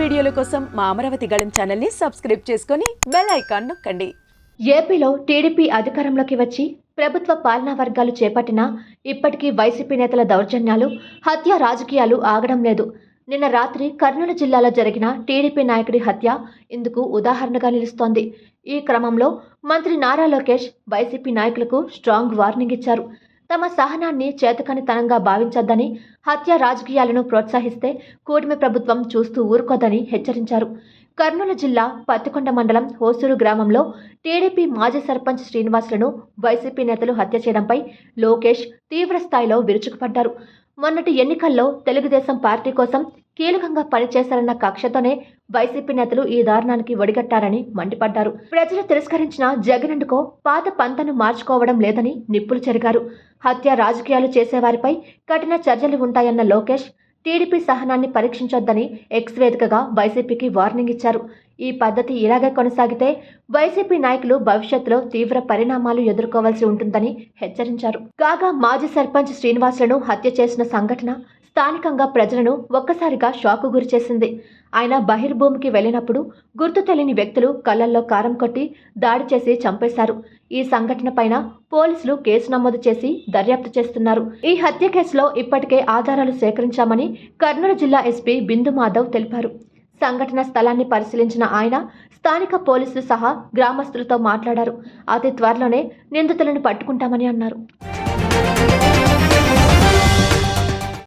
వీడియోల కోసం మా అమరావతి గళం ఛానల్ని సబ్స్క్రైబ్ చేసుకొని బెల్ ఐకాన్ నొక్కండి. ఏపీలో టీడీపీ అధికారంలోకి వచ్చి ప్రభుత్వ పాలనా వర్గాలు చేపట్టిన ఇప్పటికీ వైసీపీ నేతల దౌర్జన్యాలు హత్య రాజకీయాలు ఆగడం లేదు. నిన్న రాత్రి కర్నూలు జిల్లాలో జరిగిన టీడీపీ నాయకుడి హత్య ఇందుకు ఉదాహరణగా నిలుస్తోంది. ఈ క్రమంలో మంత్రి నారా లోకేష్ వైసీపీ నాయకులకు స్ట్రాంగ్ వార్నింగ్ ఇచ్చారు. తమ సహనాన్ని చేతకనితనంగా భావించొద్దని హత్య రాజకీయాలను ప్రోత్సహిస్తే కూటమి ప్రభుత్వం చూస్తూ ఊరుకోదని హెచ్చరించారు. కర్నూలు జిల్లా పత్తికొండ మండలం హోసూరు గ్రామంలో టీడీపీ మాజీ సర్పంచ్ శ్రీనివాసులను వైసీపీ నేతలు హత్య చేయడంపై లోకేష్ తీవ్ర స్థాయిలో విరుచుకుపడ్డారు. మొన్నటి ఎన్నికల్లో తెలుగుదేశం పార్టీ కోసం కీలకంగా పనిచేశారన్న కక్షతోనే వైసీపీ నేతలు ఈ దారుణానికి ఒడిగట్టారని మండిపడ్డారు. ప్రజలు తిరస్కరించిన జగనెందుకో పాత పంతను మార్చుకోవడం లేదని నిప్పులు చెరిగారు. హత్య రాజకీయాలు చేసేవారిపై కఠిన చర్యలు ఉంటాయన్న లోకేష్ టీడీపీ సహనాన్ని పరీక్షించొద్దని ఎక్స్ వేదికగా వైసీపీకి వార్నింగ్ ఇచ్చారు. ఈ పద్ధతి ఇలాగే కొనసాగితే వైసీపీ నాయకులు భవిష్యత్తులో తీవ్ర పరిణామాలు ఎదుర్కోవాల్సి ఉంటుందని హెచ్చరించారు. కాగా మాజీ సర్పంచ్ శ్రీనివాసులను హత్య చేసిన సంఘటన స్థానికంగా ప్రజలను ఒక్కసారిగా షాకు గురిచేసింది. ఆయన బహిర్భూమికి వెళ్ళినప్పుడు గుర్తు తెలియని వ్యక్తులు కళ్ళల్లో కారం కొట్టి దాడి చేసి చంపేశారు. ఈ సంఘటన పైన పోలీసులు కేసు నమోదు చేసి దర్యాప్తు చేస్తున్నారు. ఈ హత్య కేసులో ఇప్పటికే ఆధారాలు సేకరించామని కర్నూలు జిల్లా ఎస్పీ బిందు మాధవ్ తెలిపారు. సంఘటన స్థలాన్ని పరిశీలించిన ఆయన స్థానిక పోలీసులు సహా గ్రామస్తులతో మాట్లాడారు. అతి త్వరలోనే నిందితులను పట్టుకుంటామని అన్నారు.